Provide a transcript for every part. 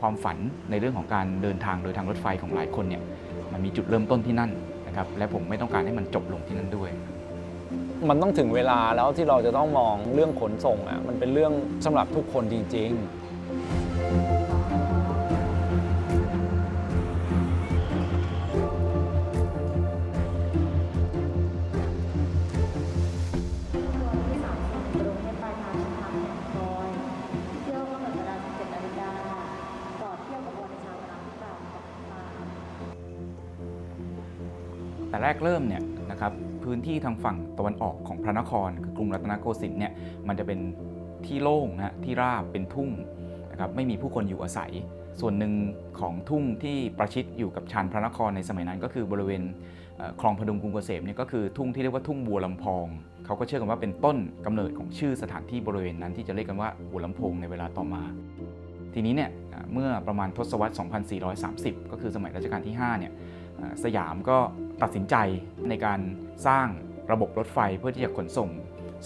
ความฝันในเรื่องของการเดินทางโดยทางรถไฟของหลายคนเนี่ยมันมีจุดเริ่มต้นที่นั่นนะครับและผมไม่ต้องการให้มันจบลงที่นั่นด้วย มันต้องถึงเวลาแล้วที่เราจะต้องมองเรื่องขนส่งอะมันเป็นเรื่องสำหรับทุกคนจริง ๆ แต่แรกเริ่มเนี่ยนะครับพื้นที่ทางฝั่งตะวันออกของพระนคร คือกรุงรัตนโกสินทร์เนี่ยมันจะเป็นที่โล่งนะที่ราบเป็นทุ่งนะครับไม่มีผู้คนอยู่อาศัย ส่วนหนึ่งของทุ่งที่ประชิดอยู่กับชานพระนครในสมัยนั้น ก็คือบริเวณคลองพดุงกรุงเกษมเนี่ยก็คือทุ่งที่เรียกว่าทุ่งบัวลำพอง เขาก็เชื่อกันว่าเป็นต้นกำเนิดของชื่อสถานที่บริเวณนั้นที่จะเรียกกันว่าหัวลำพงในเวลาต่อมา ทีนี้เนี่ยเมื่อประมาณทศวรรษ 2430 ก็คือสมัยรัชกาลที่5เนี่ยสยามก็ ตัดสินใจในการสร้างระบบรถไฟเพื่อที่จะขนส่ง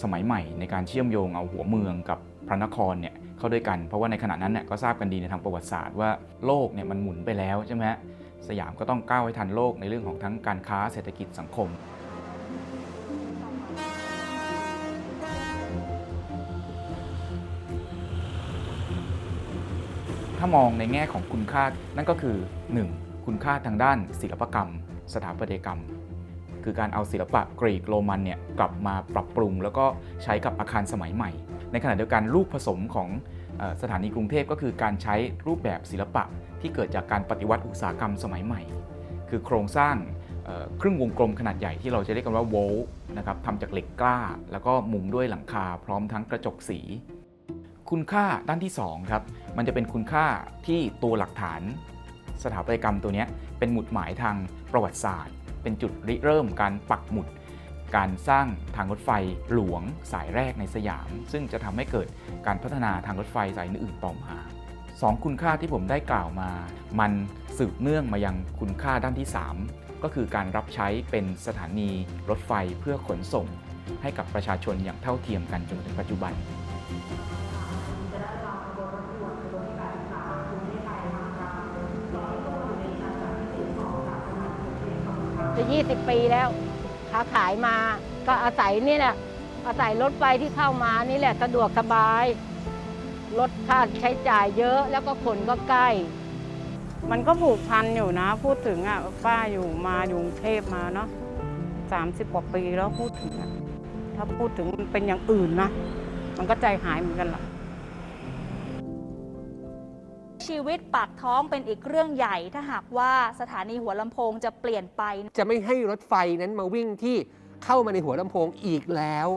สมัยใหม่ ในการเชื่อมโยงเอาหัวเมืองกับพระนครเนี่ยเข้าด้วยกัน เพราะว่าในขณะนั้นเนี่ยก็ทราบกันดีในทางประวัติศาสตร์ว่าโลกเนี่ยมันหมุนไปแล้วใช่ไหมฮะสยามก็ต้องก้าวให้ทันโลกในเรื่องของทั้งการค้าเศรษฐกิจสังคม ถ้ามองในแง่ของคุณค่านั่นก็คือ 1. คุณค่าทางด้านศิลปกรรม สถาปัตยกรรม คือการเอาศิลปะกรีกโรมันเนี่ยกลับมาปรับปรุง แล้วก็ใช้กับอาคารสมัยใหม่ ในขณะเดียวกันลูกผสมของสถานีกรุงเทพก็คือการใช้รูปแบบศิลปะที่เกิดจากการปฏิวัติอุตสาหกรรมสมัยใหม่ คือโครงสร้างเครึ่งวงกลมขนาดใหญ่ที่เราจะเรียกกันว่าโวล์นะครับทำจากเหล็กกล้า แล้วก็มุงด้วยหลังคาพร้อมทั้งกระจกสี คุณค่าด้านที่2ครับมันจะเป็นคุณค่าที่ตัวหลักฐาน สถาปัตยกรรมตัวนี้เป็นหมุดหมายทางประวัติศาสตร์ เป็นจุดริเริ่มการปักหมุด การสร้างทางรถไฟหลวงสายแรกในสยาม ซึ่งจะทำให้เกิดการพัฒนาทางรถไฟสายอื่นๆต่อมาสองคุณค่าที่ผมได้กล่าวมา มันสืบเนื่องมายังคุณค่าด้านที่ 3 ก็คือการรับใช้เป็นสถานีรถไฟเพื่อขนส่ง ให้กับประชาชนอย่างเท่าเทียมกันจนถึงปัจจุบัน จะ 20 ปีแล้วค้าขายมาก็อาศัยนี่แหละอาศัยรถไฟที่เข้ามานี่แหละสะดวกสบาย ลดค่าใช้จ่ายเยอะแล้วก็ขนก็ใกล้ มันก็ผูกพันอยู่นะ พูดถึงอะป้าอยู่มาอยู่กรุงเทพมาเนาะสามสิบกว่าปีแล้วพูดถึงอะถ้าพูดถึงมันเป็นอย่างอื่นนะ มันก็ใจหายเหมือนกันล่ะ ชีวิตปากท้องเป็นอีกเรื่องใหญ่ ถ้าหากว่าสถานีหัวลำโพงจะเปลี่ยนไป จะไม่ให้รถไฟนั้นมาวิ่งที่เข้ามาในหัวลำโพงอีกแล้ว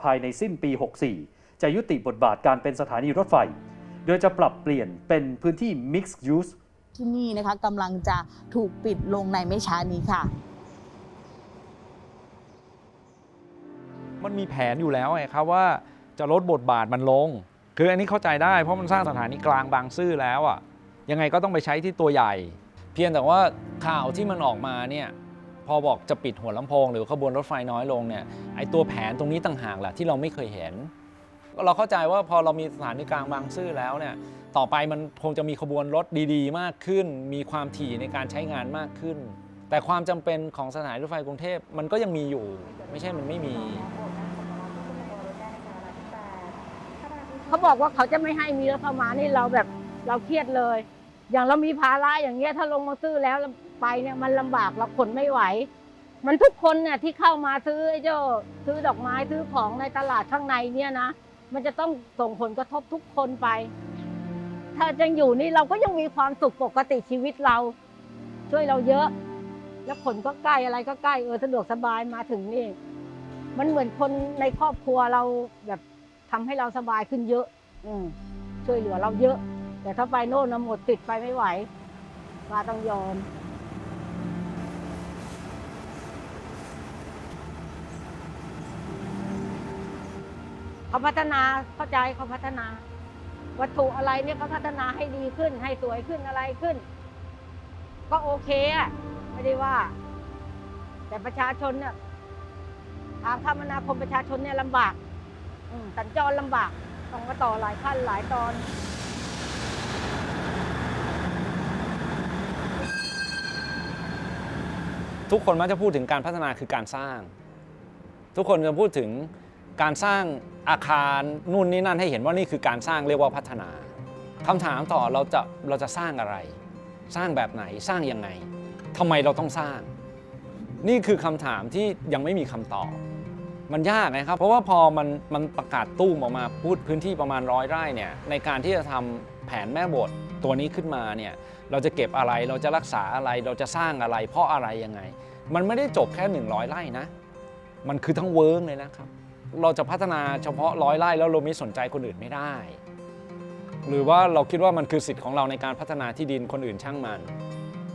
ภายในสิ้นปี 64 จะยุติบทบาทการเป็นสถานีรถไฟ โดยจะปรับเปลี่ยนเป็นพื้นที่ Mixed Use ที่นี่นะคะกำลังจะถูกปิดลงในไม่ช้านี้ค่ะ มันมีแผนอยู่แล้วไงครับว่าจะลดบทบาทมันลง คืออันนี้เข้าใจได้เพราะมันสร้างสถานีกลางบางซื่อแล้วอะยังไงก็ต้องไปใช้ที่ตัวใหญ่ เพียงแต่ว่าข่าวที่มันออกมาเนี่ยพอบอกจะปิดหัวลำโพง หรือขบวนรถไฟน้อยลงเนี่ยไอตัวแผนตรงนี้ต่างหากแหละที่เราไม่เคยเห็น เราเข้าใจว่าพอเรามีสถานีกลางบางซื่อแล้วเนี่ยต่อไปมันคงจะมีขบวนรถดีๆ มากขึ้น มีความถี่ในการใช้งานมากขึ้น แต่ความจำเป็นของสถานีรถไฟกรุงเทพมันก็ยังมีอยู่ ไม่ใช่มันไม่มี เขาบอกว่าเขาจะไม่ให้มีรถเข้ามานี่เราแบบเราเครียดเลย อย่างเรามีภาระอย่างเงี้ยถ้าลงมาซื้อแล้วไปเนี่ยมันลำบากเราขนไม่ไหว มันทุกคนเนี่ยที่เข้ามาซื้อไอ้เจ้าซื้อดอกไม้ซื้อของในตลาดข้างในเนี่ยนะมันจะต้องส่งผลกระทบทุกคนไป ถ้ายังอยู่นี่เราก็ยังมีความสุขปกติชีวิตเรา ช่วยเราเยอะ แล้วขนก็ใกล้อะไรก็ใกล้เออสะดวกสบายมาถึงนี่ มันเหมือนคนในครอบครัวเราแบบ ทำให้เราสบายขึ้นเยอะ อืมช่วยเหลือเราเยอะ แต่ถ้าไปโน่นนะหมดติดไปไม่ไหวป้าต้องยอมเขาพัฒนาเข้าใจเขาพัฒนา วัตถุอะไรเนี่ยเขาพัฒนาให้ดีขึ้น ให้สวยขึ้นอะไรขึ้น ก็โอเคอะไม่ได้ว่า แต่ประชาชนเนี่ยทางคมนาคมประชาชนเนี่ยลำบากอืม สัญจรลำบากต้องมาต่อหลายขั้นหลายตอนทุกคนมักจะพูดถึงการพัฒนาคือการสร้าง ทุกคนจะพูดถึงการสร้างอาคารนู่นนี่นั่นให้เห็นว่านี่คือการสร้างเรียกว่าพัฒนาคำถามต่อเราจะเราจะสร้างอะไร สร้างแบบไหนสร้างยังไงทำไมเราต้องสร้าง นี่คือคำถามที่ยังไม่มีคำตอบ มันยากนะครับ เพราะว่าพอมันมันประกาศตู้มออกมาพูดพื้นที่ประมาณร้อยไร่เนี่ยในการที่จะทำแผนแม่บทตัวนี้ขึ้นมาเนี่ยเราจะเก็บอะไรเราจะรักษาอะไรเราจะสร้างอะไร เพราะอะไรยังไง มันไม่ได้จบแค่ 100 ไร่นะ มันคือทั้งเวิร์กเลยนะครับ เราจะพัฒนาเฉพาะร้อยไร่แล้วเราไม่สนใจคนอื่นไม่ได้ หรือว่าเราคิดว่ามันคือสิทธิ์ของเราในการพัฒนาที่ดินคนอื่นช่างมัน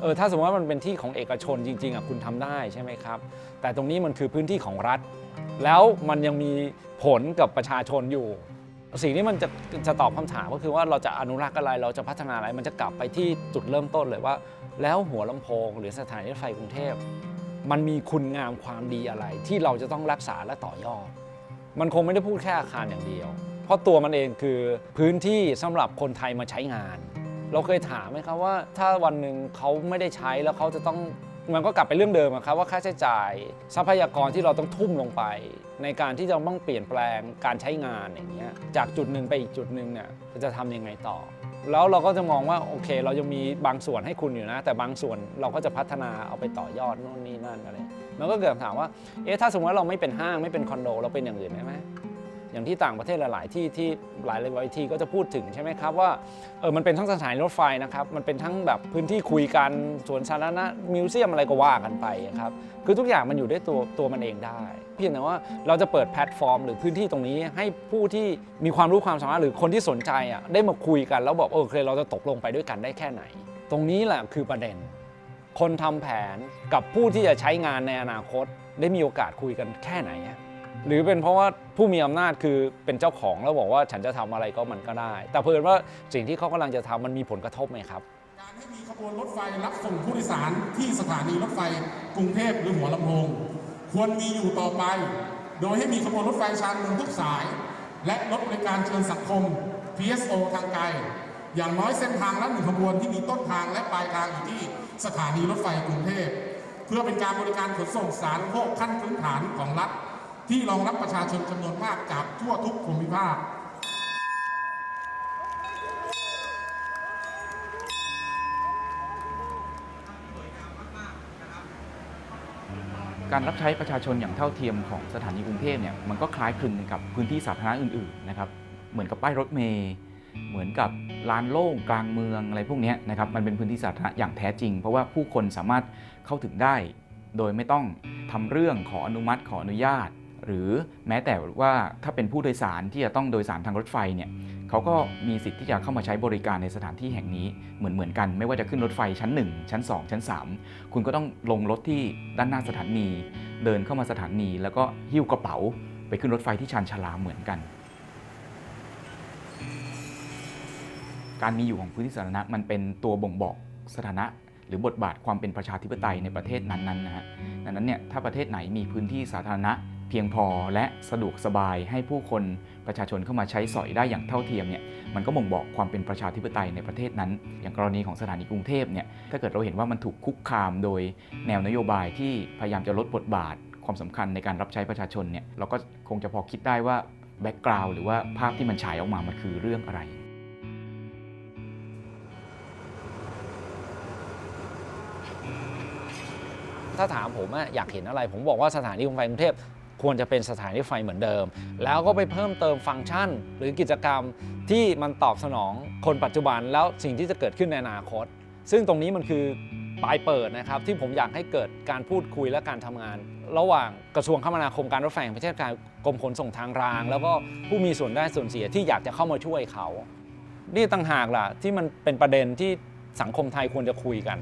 เออถ้าสมมติว่ามันเป็นที่ของเอกชนจริงๆอะคุณทำได้ใช่ไหมครับ แต่ตรงนี้มันคือพื้นที่ของรัฐ แล้วมันยังมีผลกับประชาชนอยู่ สิ่งที่มันจะจะตอบคำถามก็คือว่าเราจะอนุรักษ์อะไรเราจะพัฒนาอะไร มันจะกลับไปที่จุดเริ่มต้นเลยว่า แล้วหัวลำโพง หรือสถานีรถไฟกรุงเทพ มันมีคุณงามความดีอะไร ที่เราจะต้องรักษาและต่อยอด มันคงไม่ได้พูดแค่อาคารอย่างเดียว เพราะตัวมันเองคือพื้นที่สำหรับคนไทยมาใช้งาน เราเคยถามไหมครับว่า ถ้าวันหนึ่งเขาไม่ได้ใช้แล้วเขาจะต้อง มันก็กลับไปเรื่องเดิมครับว่าค่าใช้จ่ายทรัพยากรที่เราต้องทุ่มลงไป ในการที่จะต้องเปลี่ยนแปลงการใช้งานอย่างเงี้ยจากจุดหนึ่งไปอีกจุดหนึ่งเนี่ยจะทำยังไงต่อ แล้วเราก็จะมองว่าโอเค เรายังมีบางส่วนให้คุณอยู่นะ แต่บางส่วนเราก็จะพัฒนาเอาไปต่อยอดโน่นนี่นั่นอะไรมันก็เกิดถามว่าเอ๊ะถ้าสมมติว่าเราไม่เป็นห้างไม่เป็นคอนโด เราเป็นอย่างอื่นได้ไหม อย่างที่ต่างประเทศหลาย ๆ ที่ที่หลายๆวิธีก็จะพูดถึงใช่ไหมครับว่าเออมันเป็นทั้งสถานีรถไฟนะครับมันเป็นทั้งแบบพื้นที่คุยกันสวนสาธารณะมิวเซียมอะไรก็ว่ากันไปครับคือทุกอย่างมันอยู่ด้วยตัวตัวมันเองได้ เพียงแต่ว่าเราจะเปิดแพลตฟอร์ม หรือพื้นที่ตรงนี้ให้ผู้ที่มีความรู้ความสามารถหรือคนที่สนใจอะได้มาคุยกันแล้วบอกเออโอเคเราจะตกลงไปด้วยกันได้แค่ไหน ตรงนี้แหละคือประเด็น คนทำแผนกับผู้ที่จะใช้งานในอนาคต ได้มีโอกาสคุยกันแค่ไหน หรือเป็นเพราะว่าผู้มีอำนาจคือเป็นเจ้าของแล้วบอกว่าฉันจะทำอะไรก็มันก็ได้ แต่เพิ่นว่าสิ่งที่เขากำลังจะทำมันมีผลกระทบไหมครับ การให้มีขบวนรถไฟรับส่งผู้โดยสารที่สถานีรถไฟกรุงเทพหรือหัวลำโพงควรมีอยู่ต่อไป โดยให้มีขบวนรถไฟชานเมืองทุกสาย และรถบริการเชิญสังคม PSO ทางไกล อย่างน้อยเส้นทางละหนึ่งขบวนที่มีต้นทางและปลายทางอยู่ที่สถานีรถไฟกรุงเทพ เพื่อเป็นการบริการขนส่งสาธารณโภคขั้นพื้นฐานของรัฐ ที่รองรับประชาชนจำนวนมากจากทั่วทุกภูมิภาคการรับใช้ประชาชนอย่างเท่าเทียมของสถานีกรุงเทพเนี่ยมันก็คล้ายคลึงกับพื้นที่สาธารณะอื่นๆนะครับเหมือนกับป้ายรถเมล์เหมือนกับลานโล่งกลางเมืองอะไรพวกนี้นะครับมันเป็นพื้นที่สาธารณะอย่างแท้จริง เพราะว่าผู้คนสามารถเข้าถึงได้ โดยไม่ต้องทำเรื่องขออนุมัติขออนุญาต หรือแม้แต่ว่าถ้าเป็นผู้โดยสารที่จะต้องโดยสารทางรถไฟเนี่ยเขาก็มีสิทธิ์ที่จะเข้ามาใช้บริการในสถานที่แห่งนี้เหมือนเหมือนกัน ไม่ว่าจะขึ้นรถไฟชั้น 1 ชั้น 2 ชั้น 3 คุณก็ต้องลงรถที่ด้านหน้าสถานี เดินเข้ามาสถานี แล้วก็หิ้วกระเป๋า ไปขึ้นรถไฟที่ชานชาลาเหมือนกัน การมีอยู่ของพื้นที่สาธารณะมันเป็นตัวบ่งบอกสถานะหรือบทบาทความเป็นประชาธิปไตยในประเทศนั้นๆนะฮะดังนั้นเนี่ยถ้าประเทศไหนมีพื้นที่สาธารณะเพียงพอและสะดวกสบายให้ผู้คนประชาชนเข้ามาใช้สอยได้อย่างเท่าเทียมเนี่ยมันก็บ่งบอกความเป็นประชาธิปไตยในประเทศนั้น อย่างกรณีของสถานีกรุงเทพเนี่ยถ้าเกิดเราเห็นว่ามันถูกคุกคามโดยแนวนโยบายที่พยายามจะลดบทบาท ความสำคัญในการรับใช้ประชาชนเนี่ยเราก็คงจะพอคิดได้ว่าแบ็กกราวด์หรือว่าภาพที่มันฉายออกมามันคือเรื่องอะไรถ้าถามผมอะอยากเห็นอะไร ผมบอกว่าสถานีรถไฟกรุงเทพ ควรจะเป็นสถานีรถไฟเหมือนเดิม แล้วก็ไปเพิ่มเติมฟังก์ชัน หรือกิจกรรมที่มันตอบสนองคนปัจจุบันแล้วสิ่งที่จะเกิดขึ้นในอนาคต ซึ่งตรงนี้มันคือปลายเปิดนะครับที่ผมอยากให้เกิดการพูดคุยและการทำงาน ระหว่างกระทรวงคมนาคมการรถไฟแห่งประเทศไทยกรมขนส่งทางราง แล้วก็ผู้มีส่วนได้ส่วนเสียที่อยากจะเข้ามาช่วยเขา นี่ต่างหากล่ะที่มันเป็นประเด็นที่สังคมไทยควรจะคุยกัน